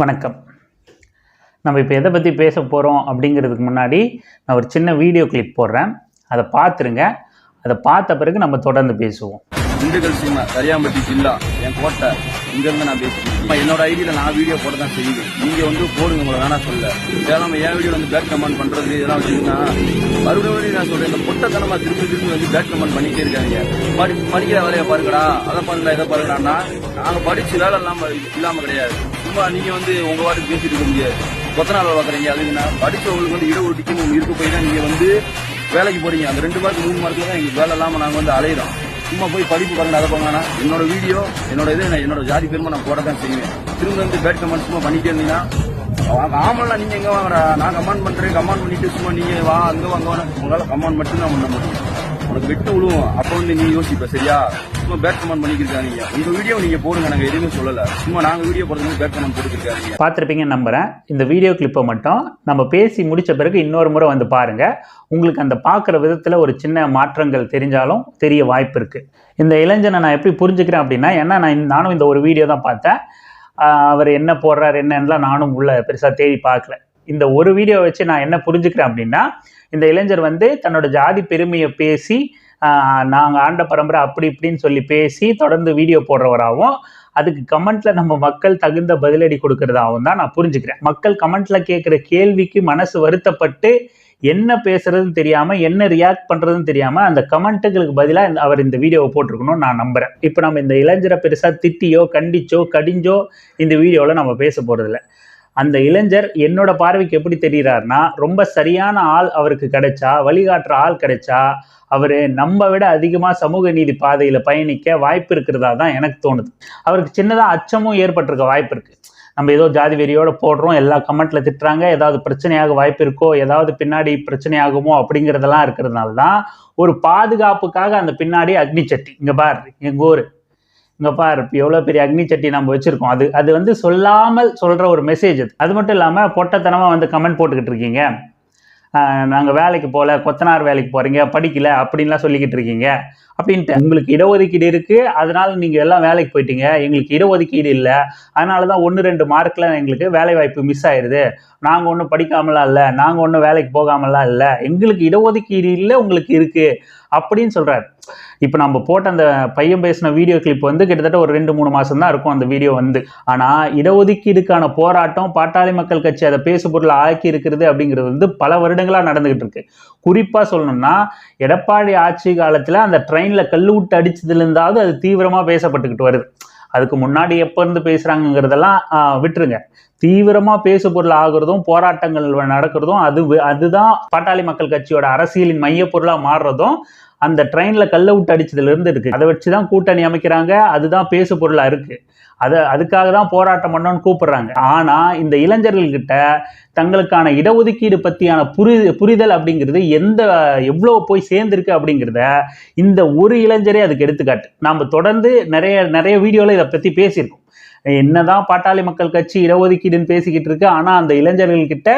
வணக்கம். நம்ம இப்போ எதை பற்றி பேச போகிறோம் அப்படிங்கிறதுக்கு முன்னாடி நான் ஒரு சின்ன வீடியோ கிளிப் போடுறேன். அதை பார்த்துருங்க. அதை பார்த்த பிறகு நம்ம தொடர்ந்து பேசுவோம். திண்டுக்கல் சீமா கரியாம்பட்டி ஜில்லா என் கோட்டை இங்கிருந்து நான் பேசுறேன். என்னோட ஐடியில நான் வீடியோ போட தான் செய்யுது. நீங்க வந்து போடுங்க உங்களை வேணா சொல்ல. இதெல்லாம் என் வீடியோ வந்து பேக் கமெண்ட் பண்றது இதெல்லாம் வச்சுக்கிட்டா மறுபடியும் நான் சொல்றேன் இந்த பொட்டத்தனமா திருப்பி திருப்பி வந்து பேக் கமெண்ட் பண்ணிட்டே இருக்காங்க படி படிக்கிற வேலையை பாருங்கடா அதை பண்ணுடா இதை பாருங்கடான்னா நாங்க படிச்சு வேலை இல்லாம இல்லாம கிடையாது. சும்மா நீங்க வந்து உங்க வாட்டுக்கு பேசிட்டு இருக்க முடியாது. கொத்த நாள் பாக்குறீங்க அதுக்குன்னா படிச்சவங்களுக்கு வந்து இட ஒட்டிக்கு இருக்க போய் தான் நீங்க வந்து வேலைக்கு போறீங்க. அந்த ரெண்டு மார்க் மூணு மார்க்ல தான் எங்களுக்கு வேலை இல்லாம நாங்க வந்து அலையிறோம். சும்மா போய் படிப்பு பாருங்க அதை போங்கன்னா என்னோட வீடியோ என்னோட இது நான் என்னோட ஜாதி பெருமை நான் போட தான் செய்வேன். திரும்ப வந்து பேட் கமெண்ட் சும்மா பண்ணிட்டே இருந்தீங்கன்னா ஆமலாம் நீங்க எங்க வாங்கடா? நான் கமெண்ட் பண்றேன் கமெண்ட் பண்ணிட்டு சும்மா நீங்க வா அங்க வாங்க வாங்க. உங்களால கமெண்ட் மட்டும் தான் பண்ண முடியும். உனக்கு வெட்டு விழுவும். அப்போ வந்து நீ யோசிப்ப சரியா? சும்மா பேட் கமெண்ட் பண்ணிக்கிருக்காங்க உங்க வீடியோ நீங்க போடுங்க நாங்க எதுவுமே சொல்லல. சும்மா நாங்க வீடியோ போடுறது பேட் கமெண்ட் போட்டுக்கிருக்காங்க பார்த்துருப்பீங்கன்னு நம்புகிறேன் இந்த வீடியோ கிளிப்பை மட்டும் நம்ம பேசி முடித்த பிறகு இன்னொரு முறை வந்து பாருங்கள் உங்களுக்கு அந்த பார்க்குற விதத்தில் ஒரு சின்ன மாற்றங்கள் தெரிஞ்சாலும் தெரிய வாய்ப்பு இருக்குது இந்த இளைஞனை நான் எப்படி புரிஞ்சுக்கிறேன் அப்படின்னா ஏன்னா நான் நானும் இந்த ஒரு வீடியோ தான் பார்த்தேன். அவர் என்ன போடுறாரு என்னன்னுலாம் நானும் உள்ள பெருசாக தேடி பார்க்கல. இந்த ஒரு வீடியோ வச்சு நான் என்ன புரிஞ்சுக்கிறேன் அப்படின்னா இந்த இளைஞர் வந்து தன்னோட ஜாதி பெருமையை பேசி நாங்கள் ஆண்ட பரம்பரை அப்படி இப்படின்னு சொல்லி பேசி தொடர்ந்து வீடியோ போடுறவராகவும் அதுக்கு கமெண்ட்ல நம்ம மக்கள் தகுந்த பதிலடி கொடுக்கறதாகவும் தான் நான் புரிஞ்சுக்கிறேன். மக்கள் கமெண்ட்ல கேட்குற கேள்விக்கு மனசு வருத்தப்பட்டு என்ன பேசுறதுன்னு தெரியாம என்ன ரியாக்ட் பண்றதுன்னு தெரியாம அந்த கமெண்ட்டுகளுக்கு பதிலாக அவர் இந்த வீடியோவை போட்டிருக்கணும்னு நான் நம்புறேன். இப்போ நம்ம இந்த இளைஞரை பெருசா திட்டியோ கண்டிச்சோ கடிஞ்சோ இந்த வீடியோவில் நம்ம பேச போறதில்லை. அந்த இளைஞர் என்னோட பார்வைக்கு எப்படி தெரிகிறாருன்னா ரொம்ப சரியான ஆள் அவருக்கு கிடைச்சா வழிகாட்டுற ஆள் கிடைச்சா அவர் நம்ம விட அதிகமாக சமூக நீதி பாதையில் பயணிக்க வாய்ப்பு இருக்கிறதா தான் எனக்கு தோணுது. அவருக்கு சின்னதாக அச்சமும் ஏற்பட்டிருக்க வாய்ப்பு இருக்குது நம்ம ஏதோ ஜாதி வெறியோட போடுறோம் எல்லா கமெண்ட்ல திட்டுறாங்க ஏதாவது பிரச்சனையாக வாய்ப்பு இருக்கோ ஏதாவது பின்னாடி பிரச்சனையாகுமோ அப்படிங்கிறதெல்லாம் இருக்கிறதுனால தான் ஒரு பாதுகாப்புக்காக அந்த பின்னாடி அக்னி சட்டி இங்க பார் எங்கள் ஊர். இங்க இப்போ எவ்வளோ பெரிய அக்னி சட்டி நம்ம வச்சுருக்கோம். அது அது வந்து சொல்லாமல் சொல்கிற ஒரு மெசேஜ் அது. அது மட்டும் இல்லாமல் பொட்டத்தனமாக வந்து கமெண்ட் போட்டுக்கிட்டு இருக்கீங்க. நாங்கள் வேலைக்கு போகல கொத்தனார் வேலைக்கு போகிறீங்க படிக்கல அப்படின்லாம் சொல்லிக்கிட்டு இருக்கீங்க. அப்படின்ட்டு உங்களுக்கு இடஒதுக்கீடு இருக்குது அதனால் நீங்கள் எல்லாம் வேலைக்கு போயிட்டீங்க. எங்களுக்கு இடஒதுக்கீடு இல்லை. அதனால தான் ஒன்று ரெண்டு மார்க்கில் எங்களுக்கு வேலை வாய்ப்பு மிஸ் ஆயிடுது நாங்கள் ஒன்றும் படிக்காமலாம் இல்லை. நாங்கள் ஒன்றும் வேலைக்கு போகாமலாம் இல்லை. எங்களுக்கு இடஒதுக்கீடு இல்லை உங்களுக்கு இருக்குது அப்படின்னு சொல்கிறார் இப்போ நம்ம போட்ட அந்த பையன் பேசின வீடியோ கிளிப் வந்து கிட்டத்தட்ட ஒரு ரெண்டு மூணு மாதம் தான் இருக்கும் அந்த வீடியோ வந்து. ஆனால் இடஒதுக்கீடுக்கான போராட்டம் பாட்டாளி மக்கள் கட்சி அதை பேசு பொருள் ஆக்கி இருக்கிறது அப்படிங்கிறது வந்து பல வருடங்களாக நடந்துகிட்டு இருக்கு. குறிப்பாக சொல்லணும்னா எடப்பாடி ஆட்சி காலத்தில் அந்த ட்ரெயினில் கல் விட்டு அடிச்சதுலேருந்தாவது அது தீவிரமாக பேசப்பட்டுக்கிட்டு வருது. அதுக்கு முன்னாடி எப்போ இருந்து பேசுகிறாங்கிறதெல்லாம் விட்டுருங்க. தீவிரமாக பேசு பொருள் ஆகுறதும் போராட்டங்கள் நடக்கிறதும் அது அதுதான் பாட்டாளி மக்கள் கட்சியோட அரசியலின் மைய பொருளாக மாறுறதும் அந்த ட்ரெயினில் கல்லை விட்டு அடிச்சதுல இருந்து இருக்கு. அதை வச்சு தான் கூட்டணி அமைக்கிறாங்க. அதுதான் பேசு பொருளாக இருக்கு. அதை அதுக்காக தான் போராட்டம் பண்ணோன்னு கூப்பிடுறாங்க. ஆனால் இந்த இளைஞர்கள்கிட்ட தங்களுக்கான இடஒதுக்கீடு பற்றியான புரி புரிதல் அப்படிங்கிறது எந்த எவ்வளோ போய் சேர்ந்துருக்கு அப்படிங்கிறத இந்த ஒரு இளைஞரே அதுக்கு எடுத்துக்காட்டு. நாம் தொடர்ந்து நிறைய நிறைய வீடியோவில் இதை பற்றி பேசியிருக்கோம். என்னதான் பாட்டாளி மக்கள் கட்சி இடஒதுக்கீடுன்னு பேசிக்கிட்டு இருக்கு ஆனால் அந்த இளைஞர்கள்கிட்ட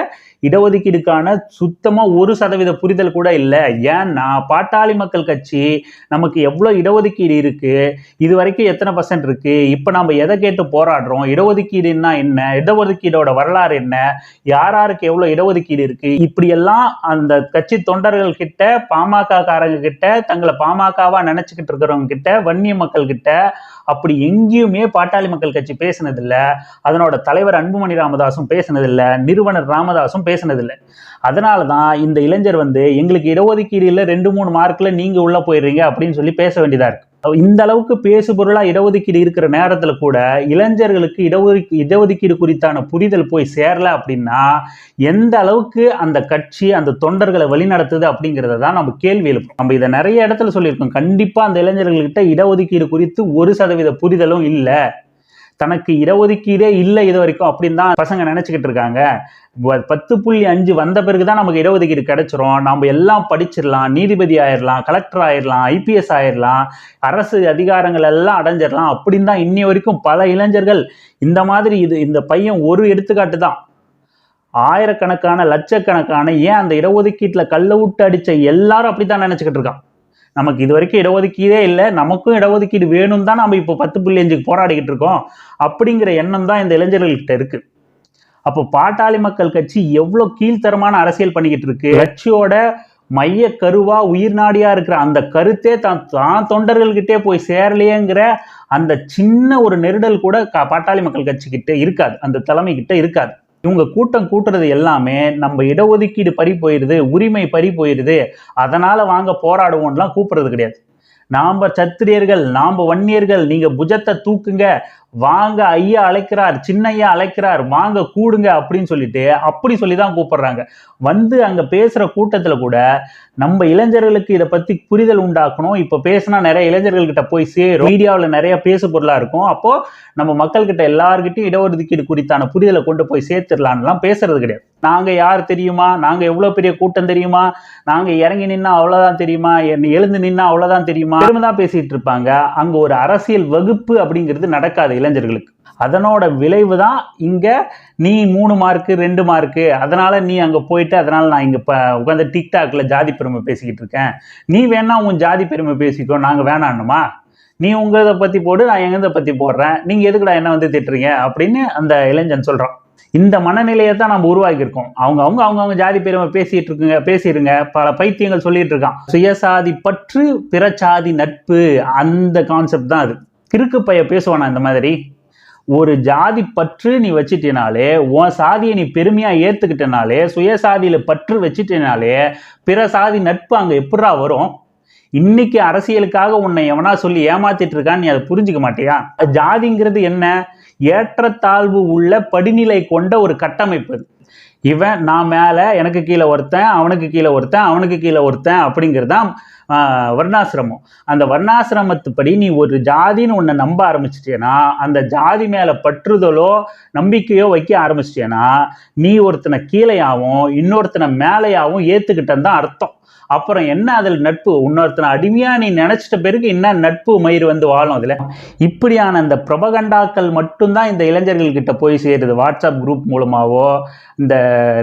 இடஒதுக்கீடுக்கான சுத்தமாக ஒரு சதவீத புரிதல் கூட இல்லை. ஏன்னா பாட்டாளி மக்கள் கட்சி நமக்கு எவ்வளோ இடஒதுக்கீடு இருக்குது இது வரைக்கும் எத்தனை பர்சன்ட் இருக்குது இப்போ நம்ம எதை கேட்டு போராடுறோம் இடஒதுக்கீடுன்னா என்ன இடஒதுக்கீடோட வரலாறு என்ன யார் யாருக்கு எவ்வளோ இடஒதுக்கீடு இருக்குது இப்படியெல்லாம் அந்த கட்சி தொண்டர்கள் கிட்ட பாமக காரங்க கிட்ட தங்களை பாமகவாக நினச்சிக்கிட்டு இருக்கிறவங்க கிட்ட வன்னிய மக்கள் கிட்ட அப்படி எங்கேயுமே பாட்டாளி மக்கள் கட்சி பேசினதில்ல. அதனோட தலைவர் அன்புமணி ராமதாஸும் பேசினதில்ல. நிறுவனர் ராமதாஸும் பேசினதில்ல. அதனால தான் இந்த இளைஞர் வந்து எங்களுக்கு இடஒதுக்கீடு இல்லை ரெண்டு மூணு மார்க்கில் நீங்கள் உள்ளே போயிடுறீங்க அப்படின்னு சொல்லி பேச வேண்டியதாக இருக்கு. இந்த அளவுக்கு பேசு பொருளா இடஒதுக்கீடு இருக்கிற நேரத்துல கூட இளைஞர்களுக்கு இடஒதுக்கீ இடஒதுக்கீடு குறித்தான புரிதல் போய் சேரல அப்படின்னா எந்த அளவுக்கு அந்த கட்சி அந்த தொண்டர்களை வழிநடத்துது அப்படிங்கிறத தான் நம்ம கேள்வி எழுப்போம் நம்ம இதை நிறைய இடத்துல சொல்லியிருக்கோம். கண்டிப்பா அந்த இளைஞர்கள்கிட்ட இடஒதுக்கீடு குறித்து ஒரு சதவீத புரிதலும் இல்லை. தனக்கு இடஒதுக்கீடே இல்லை இது வரைக்கும் அப்படின்னு தான் பசங்க நினைச்சுக்கிட்டு இருக்காங்க. பத்து புள்ளி அஞ்சு வந்த பிறகு தான் நமக்கு இடஒதுக்கீடு கிடைச்சிரும். நம்ம எல்லாம் படிச்சிடலாம் நீதிபதி ஆயிடலாம் கலெக்டர் ஆயிடலாம் ஐபிஎஸ் ஆயிடலாம் அரசு அதிகாரங்கள் எல்லாம் அடைஞ்சிடலாம் அப்படின்னு தான் இன்னி வரைக்கும் பல இளைஞர்கள் இந்த மாதிரி இது இந்த பையன் ஒரு எடுத்துக்காட்டு தான். ஆயிரக்கணக்கான லட்சக்கணக்கான ஏன் அந்த இடஒதுக்கீட்டில் கள்ள விட்டு அடித்த எல்லாரும் அப்படி தான் நினச்சிக்கிட்டு இருக்கான். நமக்கு இது வரைக்கும் இடஒதுக்கீடே இல்லை. நமக்கும் இடஒதுக்கீடு வேணும் தான் நம்ம இப்போ பத்து புள்ளி அஞ்சுக்கு போராடிக்கிட்டு இருக்கோம். அப்படிங்கிற எண்ணம் தான் இந்த இளைஞர்கள்கிட்ட இருக்குது அப்போ பாட்டாளி மக்கள் கட்சி எவ்வளோ கீழ்த்தரமான அரசியல் பண்ணிக்கிட்டு இருக்கு? கட்சியோட மைய கருவா உயிர் நாடியா இருக்கிற அந்த கருத்தே தான் தான் தொண்டர்கள்கிட்டே போய் சேரலையேங்கிற அந்த சின்ன ஒரு நெருடல் கூட பாட்டாளி மக்கள் கட்சிக்கிட்டே இருக்காது. அந்த தலைமை கிட்ட இருக்காது. இவங்க கூட்டம் கூட்டுறது எல்லாமே நம்ம இடஒதுக்கீடு பறி போயிடுது உரிமை பறி போயிடுது அதனால் வாங்க போராடுவோம்லாம் கூப்பிடுறது கிடையாது. நாம் சத்திரியர்கள் நாம் வன்னியர்கள் நீங்கள் புஜத்தை தூக்குங்க வாங்க ஐயா அழைக்கிறார் சின்னையா அழைக்கிறார் வாங்க கூடுங்க அப்படின்னு சொல்லிட்டு அப்படி சொல்லி தான் கூப்பிடுறாங்க. வந்து அங்க பேசுற கூட்டத்துல கூட நம்ம இளைஞர்களுக்கு இதை பத்தி புரிதல் உண்டாக்கணும். இப்ப பேசினா நிறைய இளைஞர்கள்கிட்ட போய் சேரும். மீடியாவில் நிறைய பேசு பொருளா இருக்கும். அப்போ நம்ம மக்கள்கிட்ட எல்லார்கிட்டையும் இடஒதுக்கீடு குறித்தான புரிதலை கொண்டு போய் சேர்த்துடலான்லாம் பேசுறது கிடையாது. நாங்க யார் தெரியுமா? நாங்க எவ்வளவு பெரிய கூட்டம் தெரியுமா? நாங்க இறங்கி நின்னா அவ்வளவுதான் தெரியுமா? எழுந்து நின்னா அவ்வளவுதான் தெரியுமா? தான் பேசிட்டு இருப்பாங்க. அங்க ஒரு அரசியல் வகுப்பு அப்படிங்கிறது நடக்காது. இளைஞர்களுக்கு. அதனோட விளைவு தான் இங்கே நீ மூணு மார்க்கு ரெண்டு மார்க்கு அதனால் நீ அங்கே போயிட்டு அதனால் நான் இங்கே இப்போ உட்காந்து டிக்டாக்ல ஜாதி பெருமை பேசிக்கிட்டு இருக்கேன். நீ வேணா உன் ஜாதி பெருமை பேசிக்கோ நாங்கள் வேணான்னுமா? நீ உங்களதை பற்றி போடு நான் எங்கதை பற்றி போடுறேன். நீங்கள் எதுக்குடா என்ன வந்து திட்டுறீங்க? அப்படின்னு அந்த இளைஞன் சொல்கிறான் இந்த மனநிலையை தான் நம்ம உருவாக்கியிருக்கோம். அவங்க அவங்க அவங்க அவங்க ஜாதி பெருமை பேசிட்டு இருக்குங்க பேசிடுங்க பல பைத்தியங்கள் சொல்லிட்டு இருக்கான். சுயசாதி பற்று பிறச்சாதி நட்பு அந்த கான்செப்ட் தான் அது. கிறுக்கு பைய பேசுவானா இந்த மாதிரி? ஒரு ஜாதி பற்று நீ வச்சிட்டனாலே உன் சாதியை நீ பெருமையாக ஏற்றுக்கிட்டனாலே சுயசாதியில் பற்று வச்சிட்டனாலே பிற சாதி நட்பு அங்கே எப்படா வரும்? இன்னைக்கு அரசியலுக்காக உன்னை எவனா சொல்லி ஏமாத்திட்டு இருக்கான்னு நீ அதை புரிஞ்சுக்க மாட்டியா? ஜாதிங்கிறது என்ன? ஏற்றத்தாழ்வு உள்ள படிநிலை கொண்ட ஒரு கட்டமைப்பு இவன் நான் மேலே எனக்கு கீழே ஒருத்தன் அவனுக்கு கீழே ஒருத்தன் அவனுக்கு கீழே ஒருத்தன் அப்படிங்கிறது தான் வர்ணாசிரமம். அந்த வர்ணாசிரமத்துப்படி நீ ஒரு ஜாதின்னு உன்னை நம்ப ஆரம்பிச்சிட்டேன்னா அந்த ஜாதி மேலே பற்றுதலோ நம்பிக்கையோ வைக்க ஆரம்பிச்சிட்டேன்னா நீ ஒருத்தனை கீழையாவும் இன்னொருத்தனை மேலேயாவும் ஏற்றுக்கிட்டன்னு தான் அர்த்தம். அப்புறம் என்ன அதில் நட்பு? இன்னொருத்தனை அடிமையாக நீ நினச்சிட்ட பிறகு என்ன நட்பு மயிர் வந்து வாழும் அதில்? இப்படியான அந்த பிரபகண்டாக்கள் மட்டும்தான் இந்த இளைஞர்கள்கிட்ட போய் சேருது. வாட்ஸ்அப் குரூப் மூலமாகவோ இந்த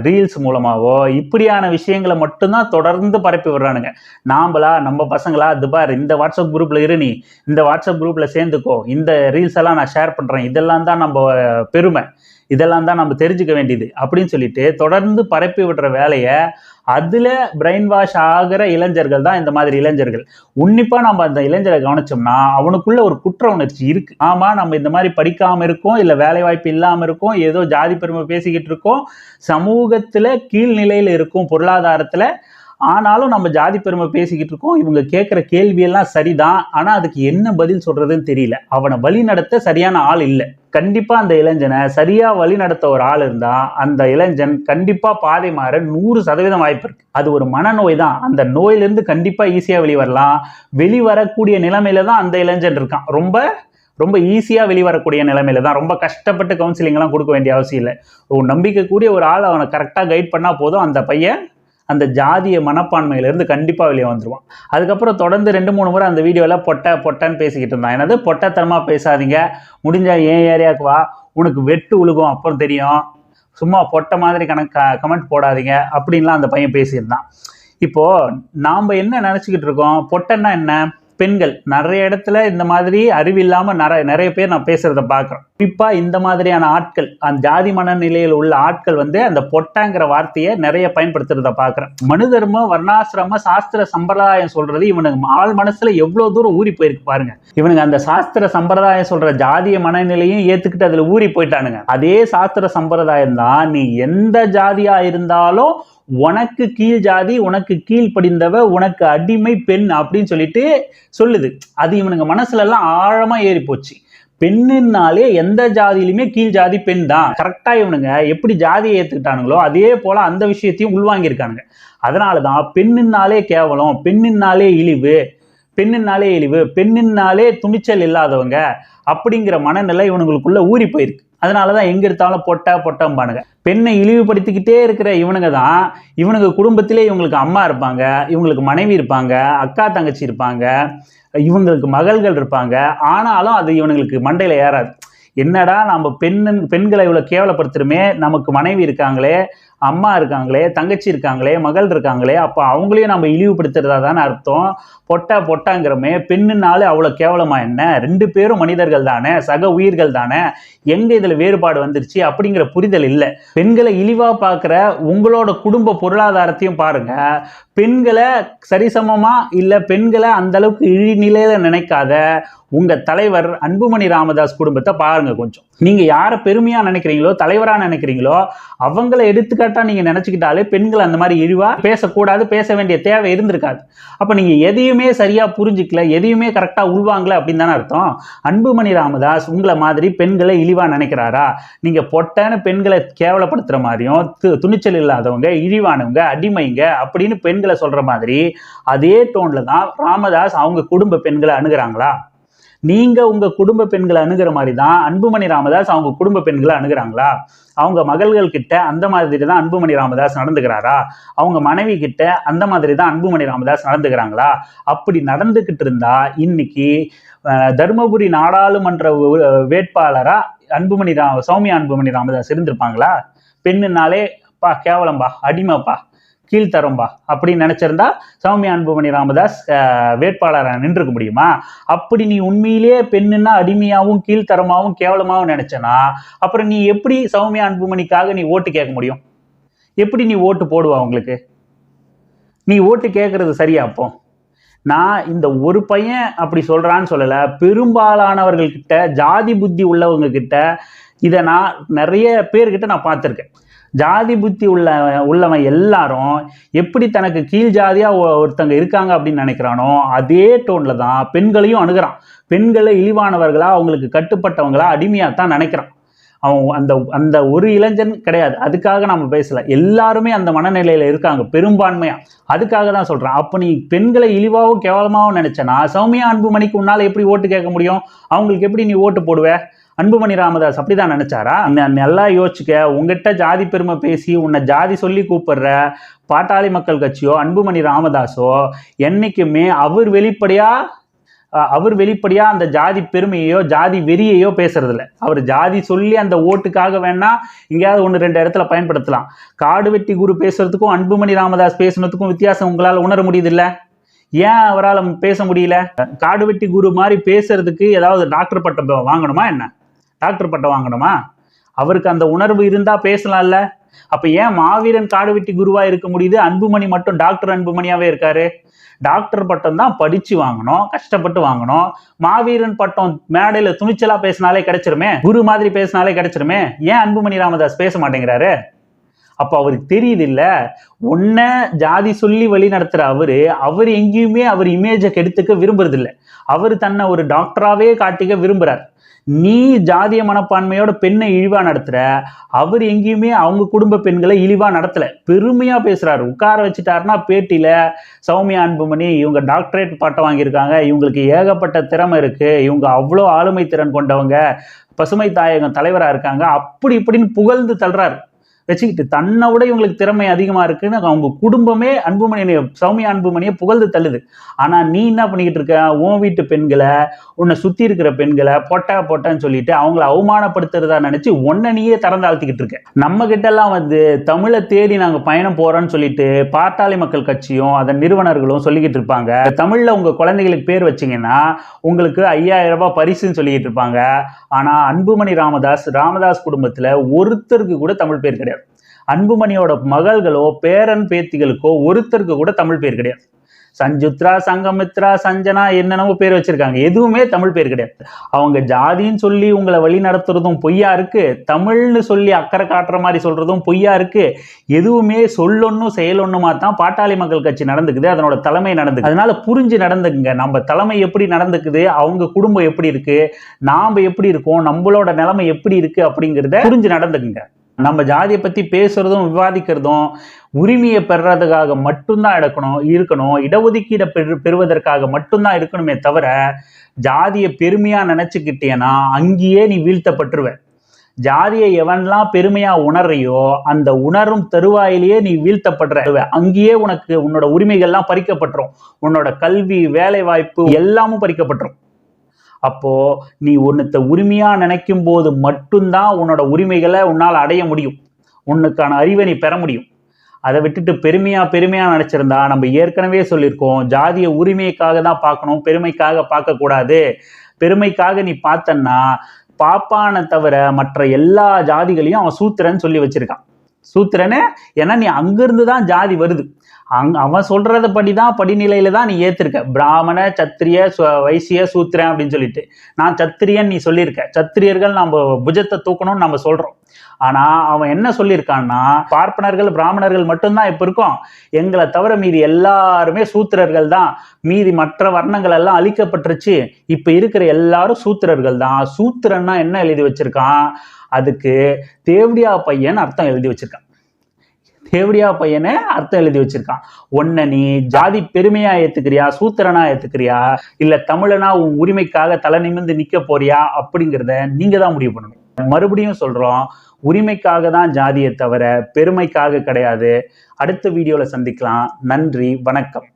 ரீல்ஸ் மூலமாகவோ இப்படியான விஷயங்களை மட்டும்தான் தொடர்ந்து பரப்பி விடுறானுங்க. நாம்பளா நம்ம பசங்களா அது பார் இந்த வாட்ஸ்அப் குரூப்பில் இரு நீ. இந்த வாட்ஸ்அப் குரூப்பில் சேர்ந்துக்கோ. இந்த ரீல்ஸ் எல்லாம் நான் ஷேர் பண்ணுறேன் இதெல்லாம் தான் நம்ம பெருமை. இதெல்லாம் தான் நம்ம தெரிஞ்சுக்க வேண்டியது. அப்படின்னு சொல்லிட்டு தொடர்ந்து பரப்பி விடுற வேலையை அதில் பிரெயின் வாஷ் ஆகிற இளைஞர்கள் தான் இந்த மாதிரி இளைஞர்கள். உன்னிப்பாக நம்ம அந்த இளைஞரை கவனிச்சோம்னா அவனுக்குள்ள ஒரு குற்ற உணர்ச்சி இருக்கு. ஆமாம் நம்ம இந்த மாதிரி படிக்காமல் இருக்கோம் இல்லை வேலை வாய்ப்பு இல்லாமல் இருக்கோம் ஏதோ ஜாதி பெருமை பேசிக்கிட்டு இருக்கோம். சமூகத்தில் கீழ்நிலையில் இருக்கும் பொருளாதாரத்தில் ஆனாலும் நம்ம ஜாதி பெருமை பேசிக்கிட்டு இருக்கோம். இவங்க கேட்குற கேள்வியெல்லாம் சரிதான். ஆனால் அதுக்கு என்ன பதில் சொல்கிறதுன்னு தெரியல. அவனை வழி நடத்த சரியான ஆள் இல்லை. கண்டிப்பாக அந்த இளைஞனை சரியாக வழி நடத்த ஒரு ஆள் இருந்தால் அந்த இளைஞன் கண்டிப்பாக பாதை மாற நூறு சதவீதம் வாய்ப்பு இருக்கு. அது ஒரு மனநோய் தான். அந்த நோயிலேருந்து கண்டிப்பாக ஈஸியாக வெளிவரலாம். வெளிவரக்கூடிய நிலைமையில தான் அந்த இளைஞன் இருக்கான். ரொம்ப ரொம்ப ஈஸியாக வெளிவரக்கூடிய நிலைமையில தான். ரொம்ப கஷ்டப்பட்டு கவுன்சிலிங்லாம் கொடுக்க வேண்டிய அவசியம் இல்லை. நம்பிக்கைக்கூடிய நம்பிக்கைக்குரிய ஒரு ஆள் அவனை கரெக்டாக கைட் பண்ணால் போதும். அந்த பையன் அந்த ஜாதிய மனப்பான்மையிலேருந்து கண்டிப்பாக வெளியே வந்துருவான். அதுக்கப்புறம் தொடர்ந்து ரெண்டு மூணு முறை அந்த வீடியோவில் பொட்டை பொட்டைன்னு பேசிக்கிட்டு இருந்தான். என்னது? பொட்டைத்தனமாக பேசாதீங்க. முடிஞ்சால் ஏன் ஏரியாவுக்கு வா? உனக்கு வெட்டு உழுகும் அப்புறம் தெரியும். சும்மா பொட்டை மாதிரி கணக்கு கமெண்ட் போடாதீங்க அப்படின்லாம் அந்த பையன் பேசியிருந்தான். இப்போது நாம் என்ன நினச்சிக்கிட்டு இருக்கோம்? பொட்டைன்னா என்ன? பெண்கள். நிறைய இடத்துல இந்த மாதிரி அறிவில்லாமல் நிறைய நிறைய பேர் நான் பேசுறத பார்க்குறேன் குறிப்பாக இந்த மாதிரியான ஆட்கள் அந்த ஜாதி மனநிலையில் உள்ள ஆட்கள் வந்து அந்த பொட்டாங்கிற வார்த்தையை நிறைய பயன்படுத்துறத பார்க்குறேன் மனு தர்மம் வர்ணாசிரம சாஸ்திர சம்பிரதாயம் சொல்றது இவனுக்கு ஆள் மனசுல எவ்வளோ தூரம் ஊறி போயிருக்கு பாருங்க. இவனுங்க அந்த சாஸ்திர சம்பிரதாயம் சொல்ற ஜாதிய மனநிலையும் ஏத்துக்கிட்டு அதுல ஊறி போயிட்டானுங்க. அதே சாஸ்திர சம்பிரதாயம் தான் நீ எந்த ஜாதியா இருந்தாலும் உனக்கு கீழ் ஜாதி உனக்கு கீழ் படிந்தவ உனக்கு அடிமை பெண் அப்படின்னு சொல்லிட்டு சொல்லுது. அது இவனுங்க மனசுலலாம் ஆழமாக ஏறிப்போச்சு. ஏறி போச்சு பெண்ணுனாலே எந்த ஜாதியிலுமே கீழ் ஜாதி பெண் தான். கரெக்டாக இவனுங்க எப்படி ஜாதியை ஏற்றுக்கிட்டானுங்களோ அதே போல் அந்த விஷயத்தையும் உள்வாங்கியிருக்கானுங்க. அதனாலதான் பெண்ணுனாலே கேவலம் பெண்ணுனாலே இழிவு பெண்ணுனாலே இழிவு பெண்ணுனாலே துணிச்சல் இல்லாதவங்க அப்படிங்கிற மனநிலை இவனுங்களுக்குள்ள ஊறி போயிருக்கு. அதனால தான் எங்கே எடுத்தாலும் பொட்டா பொட்டம்பானுங்க. பெண்ணை இழிவுபடுத்திக்கிட்டே இருக்கிற இவனுங்க தான் இவனுங்க குடும்பத்திலே இவங்களுக்கு அம்மா இருப்பாங்க இவங்களுக்கு மனைவி இருப்பாங்க அக்கா தங்கச்சி இருப்பாங்க இவங்களுக்கு மகள்கள் இருப்பாங்க. ஆனாலும் அது இவனுங்களுக்கு மண்டையில் ஏறாது. என்னடா நம்ம பெண்ணு பெண்களை இவ்வளோ கேவலப்படுத்துறோமே நமக்கு மனைவி இருக்காங்களே அம்மா இருக்காங்களே தங்கச்சி இருக்காங்களே மகள் இருக்காங்களே அப்போ அவங்களையும் நம்ம இழிவுபடுத்துறதா தானே அர்த்தம். பொட்டா பொட்டாங்கிறமே பெண்ணுனாலே அவ்வளோ கேவலமா என்ன? ரெண்டு பேரும் மனிதர்கள் தானே சக உயிர்கள் தானே? எங்க இதில் வேறுபாடு வந்துருச்சு அப்படிங்கிற புரிதல் இல்லை. பெண்களை இழிவா பார்க்குற உங்களோட குடும்ப பொருளாதாரத்தையும் பாருங்க. பெண்களை சரிசமமா இல்லை பெண்களை அந்த அளவுக்கு இழிநிலையில நினைக்காத உங்கள் தலைவர் அன்புமணி ராமதாஸ் குடும்பத்தை பாருங்க கொஞ்சம். நீங்கள் யாரை பெருமையாக நினைக்கிறீங்களோ தலைவராக நினைக்கிறீங்களோ அவங்கள எடுத்துக்காட்டா நீங்கள் நினச்சிக்கிட்டாலே பெண்கள் அந்த மாதிரி இழிவாக பேசக்கூடாது பேச வேண்டிய தேவை இருந்திருக்காது. அப்போ நீங்கள் எதையுமே சரியாக புரிஞ்சிக்கல எதையுமே கரெக்டாக உள்வாங்கல அப்படின்னு தானே அர்த்தம்? அன்புமணி ராமதாஸ் உங்களை மாதிரி பெண்களை இழிவாக நினைக்கிறாரா? நீங்கள் பொட்டான பெண்களை கேவலப்படுத்துகிற மாதிரியும் து- துணிச்சல் இல்லாதவங்க இழிவானவங்க அடிமைங்க அப்படின்னு பெண்களை சொல்கிற மாதிரி அதே டோனில் தான் ராமதாஸ் அவங்க குடும்ப பெண்களை அணுகிறாங்களா? நீங்க உங்க குடும்ப பெண்களை அணுகிற மாதிரி தான் அன்புமணி ராமதாஸ் அவங்க குடும்ப பெண்களை அணுகிறாங்களா? அவங்க மகள்கள் கிட்ட அந்த மாதிரி தான் அன்புமணி ராமதாஸ் நடந்துக்கிறாரா அவங்க மனைவி கிட்ட அந்த மாதிரி தான் அன்புமணி ராமதாஸ் நடந்துக்கிறாங்களா அப்படி நடந்துகிட்டு இருந்தா இன்னைக்கு தருமபுரி நாடாளுமன்ற வேட்பாளராக வேட்பாளரா அன்புமணி ரா சௌமியா அன்புமணி ராமதாஸ் இருந்திருப்பாங்களா? பெண்ணுனாலே பா கேவலம்பா அடிமைப்பா கீழ்த்தரம்பா அப்படின்னு நினைச்சிருந்தா சௌமியா அன்புமணி ராமதாஸ் வேட்பாளராக நின்றுக்க முடியுமா? அப்படி நீ உண்மையிலேயே பெண்ணுன்னா அடிமையாகவும் கீழ்த்தரமாகவும் கேவலமாகவும் நினைச்சனா? அப்புறம் நீ எப்படி சௌமியா அன்புமணிக்காக நீ ஓட்டு கேட்க முடியும்? எப்படி நீ ஓட்டு போடுவா அவங்களுக்கு நீ ஓட்டு கேட்கறது சரியா அப்போ? நான் இந்த ஒரு பையன் அப்படி சொல்கிறான்னு சொல்லலை. பெரும்பாலானவர்கள்கிட்ட ஜாதி புத்தி உள்ளவங்க கிட்ட இதை நான் நிறைய பேர்கிட்ட நான் பார்த்துருக்கேன். ஜாதி புத்தி உள்ள உள்ளவன் எல்லாரும் எப்படி தனக்கு கீழ் ஜாதியாக ஒருத்தங்க இருக்காங்க அப்படின்னு நினைக்கிறானோ அதே டோனில் தான் பெண்களையும் அணுகிறான். பெண்களை இழிவானவர்களா அவங்களுக்கு கட்டுப்பட்டவங்களா அடிமையாக தான் நினைக்கிறான். அவன் அந்த அந்த ஒரு இளைஞன் கிடையாது. அதுக்காக நம்ம பேசலை. எல்லாருமே அந்த மனநிலையில் இருக்காங்க பெரும்பான்மையாக அதுக்காக தான் சொல்கிறான் அப்போ நீ பெண்களை இழிவாகவும் கேவலமாகவும் நினச்சனா சௌமியா அன்புமணிக்கு உன்னால் எப்படி ஓட்டு கேட்க முடியும்? அவங்களுக்கு எப்படி நீ ஓட்டு போடுவே? அன்புமணி ராமதாஸ் அப்படிதான் நினைச்சாரா? அந்த நல்லா யோசிச்சுக்க. உங்ககிட்ட ஜாதி பெருமை பேசி உன்னை ஜாதி சொல்லி கூப்பிடுற பாட்டாளி மக்கள் கட்சியோ அன்புமணி ராமதாஸோ என்றைக்குமே அவர் வெளிப்படையா அவர் வெளிப்படையாக அந்த ஜாதி பெருமையோ ஜாதி வெறியையோ பேசுறதில்ல. அவர் ஜாதி சொல்லி அந்த ஓட்டுக்காக வேணா எங்கேயாவது ஒன்று ரெண்டு இடத்துல பயன்படுத்தலாம். காடு வெட்டி குரு பேசுறதுக்கும் அன்புமணி ராமதாஸ் பேசுனதுக்கும் வித்தியாசம் உங்களால் உணர முடியுதில்ல? ஏன் அவரால் பேச முடியல? காடு வெட்டி குரு மாதிரி பேசுறதுக்கு ஏதாவது டாக்டர் பட்டம் வாங்கணுமா என்ன? டாக்டர் பட்டம் வாங்கணுமா? அவருக்கு அந்த உணர்வு இருந்தால் பேசலாம்ல. அப்போ ஏன் மாவீரன் காடு வெட்டி இருக்க முடியுது? அன்புமணி மட்டும் டாக்டர் அன்புமணியாகவே இருக்காரு. டாக்டர் பட்டம் தான் படிச்சு வாங்கணும் கஷ்டப்பட்டு வாங்கணும். மாவீரன் பட்டம் மேடையில் துணிச்சலாக பேசினாலே கிடைச்சிருமே? குரு மாதிரி பேசினாலே கிடைச்சிருமே? ஏன் அன்புமணி ராமதாஸ் பேச மாட்டேங்கிறாரு? அப்போ அவருக்கு தெரியுது இல்லை உன்ன ஜாதி சொல்லி வழி நடத்துகிற அவர் அவர் எங்கேயுமே அவர் இமேஜை கெடுத்துக்க விரும்புறதில்லை. அவர் தன்னை ஒரு டாக்டராகவே காட்டிக்க விரும்புகிறார் நீ ஜாதிய மனப்பான்மையோட பெண்ணை இழிவா நடத்துற. அவர் எங்கேயுமே அவங்க குடும்ப பெண்களை இழிவா நடத்தல. பெருமையா பேசுறாரு. உட்கார வச்சுட்டாருன்னா பேட்டியில சௌமியா அன்புமணி இவங்க டாக்டரேட் பட்டம் வாங்கியிருக்காங்க. இவங்களுக்கு ஏகப்பட்ட திறமை இருக்கு. இவங்க அவ்வளோ ஆளுமை திறன் கொண்டவங்க. பசுமை தாயகம் தலைவராக இருக்காங்க. அப்படி இப்படின்னு புகழ்ந்து தள்ளுறாரு. வச்சுக்கிட்டு தன்னை விட இவங்களுக்கு திறமை அதிகமா இருக்குன்னு அவங்க குடும்பமே அன்புமணி சௌமியா அன்புமணியை புகழ்ந்து தள்ளுது. ஆனா நீ என்ன பண்ணிக்கிட்டு இருக்க? உன் வீட்டு பெண்களை உன்னை சுத்தி இருக்கிற பெண்களை பொட்டா பொட்டான்னு சொல்லிட்டு அவங்கள அவமானப்படுத்துறதா நினைச்சு உன்னை நீயே திறந்தாழ்த்திக்கிட்டு இருக்க. நம்ம கிட்ட எல்லாம் வந்து தமிழை தேடி நாங்க பயணம் போறோம்னு சொல்லிட்டு பாட்டாளி மக்கள் கட்சியும் அதன் நிறுவனர்களும் சொல்லிக்கிட்டு இருப்பாங்க. தமிழ்ல உங்க குழந்தைகளுக்கு பேர் வச்சீங்கன்னா உங்களுக்கு ஐயாயிரம் ரூபாய் பரிசுன்னு சொல்லிக்கிட்டு இருப்பாங்க. ஆனா அன்புமணி ராமதாஸ் ராமதாஸ் குடும்பத்துல ஒருத்தருக்கு கூட தமிழ் பேர் கிடையாது. அன்புமணியோட மகள்களோ பேரன் பேத்திகளுக்கோ ஒருத்தருக்கு கூட தமிழ் பேர் கிடையாது. சஞ்சுத்ரா சங்கமித்ரா சஞ்சனா என்னென்னவோ பேர் வச்சிருக்காங்க. எதுவுமே தமிழ் பேர் கிடையாது. அவங்க ஜாதின்னு சொல்லி உங்களை வழி நடத்துறதும் பொய்யா இருக்கு. தமிழ்னு சொல்லி அக்கறை காட்டுற மாதிரி சொல்றதும் பொய்யா இருக்கு. எதுவுமே சொல்லொன்னும் செயலொன்னுமா தான் பாட்டாளி மக்கள் கட்சி நடந்துக்குது. அதனோட தலைமை நடந்துக்குது. அதனால புரிஞ்சு நடந்துக்குங்க. நம்ம தலைமை எப்படி நடந்துக்குது? அவங்க குடும்பம் எப்படி இருக்கு? நாம் எப்படி இருக்கோம்? நம்மளோட நிலைமை எப்படி இருக்கு? அப்படிங்கிறத புரிஞ்சு நடந்துக்குங்க. நம்ம ஜாதியை பற்றி பேசுறதும் விவாதிக்கிறதும் உரிமையை பெறுறதுக்காக மட்டும்தான் எடுக்கணும் இருக்கணும். இடஒதுக்கீடை பெறு பெறுவதற்காக மட்டும்தான் இருக்கணுமே தவிர ஜாதியை பெருமையாக நினச்சிக்கிட்டேன்னா அங்கேயே நீ வீழ்த்தப்பட்டுருவேன் ஜாதியை எவன்லாம் பெருமையா உணர்றியோ அந்த உணரும் தருவாயிலேயே நீ வீழ்த்தப்படுற. அங்கேயே உனக்கு உன்னோட உரிமைகள்லாம் பறிக்கப்பட்டுரும். உன்னோட கல்வி வேலை வாய்ப்பு எல்லாமும் பறிக்கப்பட்டுரும். அப்போ நீ ஒன்னத்தை உரிமையா நினைக்கும் போது மட்டும்தான் உன்னோட உரிமைகளை உன்னால் அடைய முடியும். உன்னுக்கான அறிவை நீ பெற முடியும். அதை விட்டுட்டு பெருமையா பெருமையா நினைச்சிருந்தா நம்ம ஏற்கனவே சொல்லியிருக்கோம் ஜாதிய உரிமைக்காக தான் பார்க்கணும் பெருமைக்காக பார்க்கக்கூடாது பெருமைக்காக நீ பார்த்தன்னா பாப்பானை தவிர மற்ற எல்லா ஜாதிகளையும் அவன் சூத்திரன்னு சொல்லி வச்சிருக்கான். சூத்திரனே ஏன்னா நீ அங்கிருந்து தான் ஜாதி வருது. அங் அவன் சொல்கிறத படி தான் படிநிலையில் தான் நீ ஏற்றிருக்க பிராமண சத்திரிய சு- வைசிய சூத்திரன் அப்படின்னு சொல்லிட்டு. நான் சத்திரியன் நீ சொல்லியிருக்க. சத்திரியர்கள் நம்ம புஜத்தை தூக்கணும்னு நம்ம சொல்கிறோம் ஆனால் அவன் என்ன சொல்லியிருக்கான்னா பார்ப்பனர்கள் பிராமணர்கள் மட்டும்தான் இப்போ இருக்கோம். எங்களை தவிர மீதி எல்லாருமே சூத்திரர்கள் தான். மீதி மற்ற வர்ணங்கள் எல்லாம் அழிக்கப்பட்டுருச்சு. இப்போ இருக்கிற எல்லாரும் சூத்திரர்கள் தான். சூத்திரன்னா என்ன எழுதி வச்சிருக்கான்? அதுக்கு தேவடியா பையன் அர்த்தம் எழுதி வச்சிருக்கான். தேவடியா பையனை அர்த்தம் எழுதி வச்சிருக்கான். ஒன்ன நீ ஜாதி பெருமையா ஏத்துக்கிறியா சூத்திரனா ஏத்துக்கிறியா? இல்ல தமிழனா உன் உரிமைக்காக தலை நிமிர்ந்து நிக்க போறியா? அப்படிங்கிறத நீங்க தான் முடிவு பண்ணணும். மறுபடியும் சொல்றோம் உரிமைக்காக தான் ஜாதியை தவிர பெருமைக்காக கிடையாது. அடுத்த வீடியோல சந்திக்கலாம். நன்றி வணக்கம்.